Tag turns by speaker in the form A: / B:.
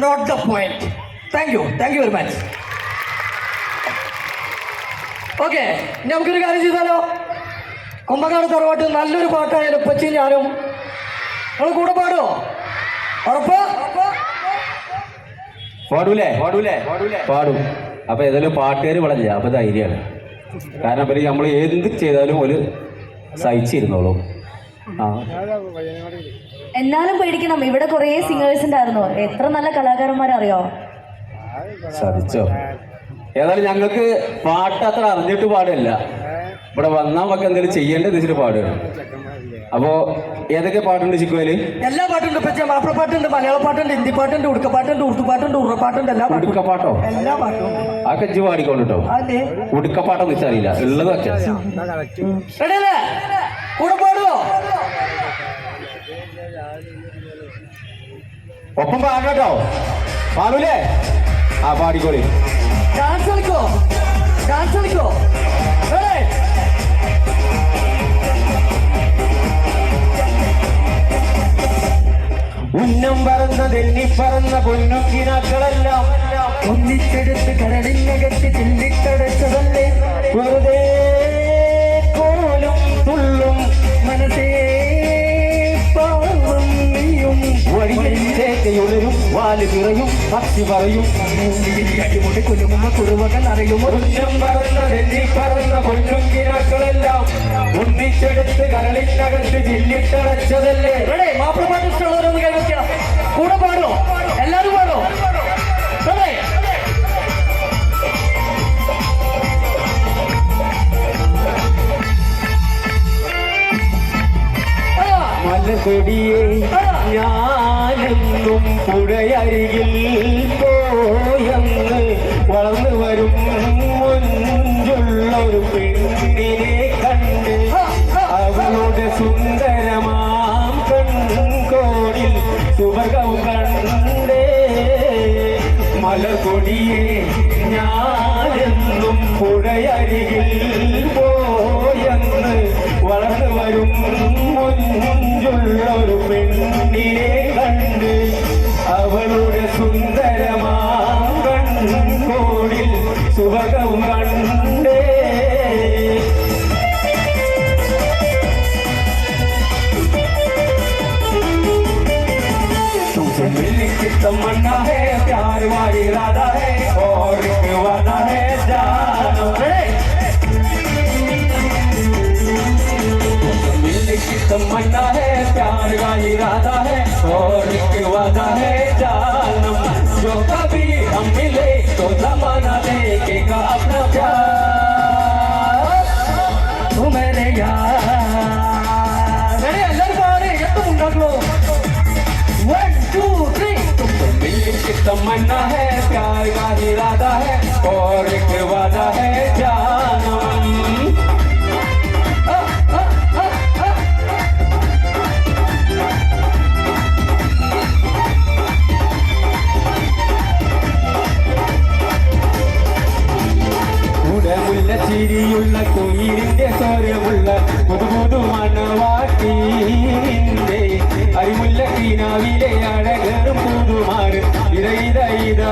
A: Note the point thank you thank you very much okay നമുക്കൊരു കാര്യം ചെയ്താലോ? കുമ്പക്കാട് തറവാട്ട് നല്ലൊരു പാട്ടായാലും പച്ചി ഞാനും. നമ്മൾ കൂടെ പാടുമോ ഉറപ്പ്?
B: പാടൂലേ? പാടൂലേ? പാടും. അപ്പൊ ഏതായാലും പാട്ടുകാർ വളരില്ല അപ്പൊ ധൈര്യമാണ് കാരണം പിന്നെ നമ്മൾ എന്ത് ചെയ്താലും ഒരു സഹിച്ചിരുന്നോളൂ.
C: എന്നാലും പേടിക്കണം. ഇവിടെ കുറേ സിംഗേഴ്സ് ഉണ്ടായിരുന്നു. എത്ര നല്ല കലാകാരന്മാരറിയോ?
B: സാധിച്ചോ ഏതായാലും ഞങ്ങൾക്ക് പാട്ട് അത്ര അറിഞ്ഞിട്ട് പാടില്ല. ഇവിടെ വന്നാൽ നമുക്ക് എന്തെങ്കിലും ചെയ്യേണ്ടത് വെച്ചിട്ട് പാടുകയാണ് അപ്പോ ഏതൊക്കെ പാട്ടുണ്ട് ചിക്കുവേൽ?
A: എല്ലാ പാട്ടുണ്ട്. പച്ച മാപ്പിള പാട്ടുണ്ട് മലയാള പാട്ടുണ്ട് ഹിന്ദി പാട്ടുണ്ട് ഉടുക്ക പാട്ടുണ്ട് ഉറുദു പാട്ടുണ്ട് ഉറ പാട്ടുണ്ട് എല്ലാ പാട്ടും.
B: ഉടുക്കപ്പാട്ടോ?
A: എല്ലാ പാട്ടും.
B: ആ കജ്ജ് പാടിക്കൊണ്ടിട്ടോ?
A: അതെ.
B: ഉടുക്കപ്പാട്ടൊന്നും വെച്ചറിയില്ല ഉള്ളത് ഒപ്പം പാടട്ടോ പാടൂലേ ആ പാടിക്കോളി.
A: ഡാൻസ് കളിക്കോ? ഡാൻസ് കളിക്കോ?
B: ഉന്നം പറന്ന തെന്നി പറന്ന പൊന്നുക്കിനാക്കളെല്ലാം
A: ഒന്നിച്ചെടുത്ത് കരടിനകത്ത് ചില്ലിക്കടച്ചതല്ലേ
B: ചേക്കയുളരും തിറയും പിറയും പക്ഷി പറയും.
A: അടിമുടി കുലുങ്ങുന്ന കുറുവകൾ അറിയുമോ?
B: ഒന്നിച്ചെടുത്ത് കരളിനകത്ത്
A: കൂടെ പാടോ? പാടോ? റെഡി. ആ
B: മലകൊടിയെ അരികിൽ പുഴയരികിൽ പോയങ്ങ് വളർന്നു വരും മുഞ്ചുള്ളൊരു പെണ്ണിനെ കണ്ട് അവളുടെ സുന്ദരമാം കൺകോണിൽ സുവർഗം കണ്ടേ. മലകൊടിയെ ഞാനെന്നും പുഴയരികിൽ പോയന്ന് വളർന്നു വരും മുഞ്ചുള്ളൊരു പെണ്ണിനെ तमन्ना है, प्यार वाली राधा है, और एक वादा है, जानो। मिलने की तमन्ना है, प्यार वाली राधा है, और एक वादा है जानम जो कभी हम मिले तमन्ना है प्यार का इरादा है और एक वादा है जानम இதை இதை இதை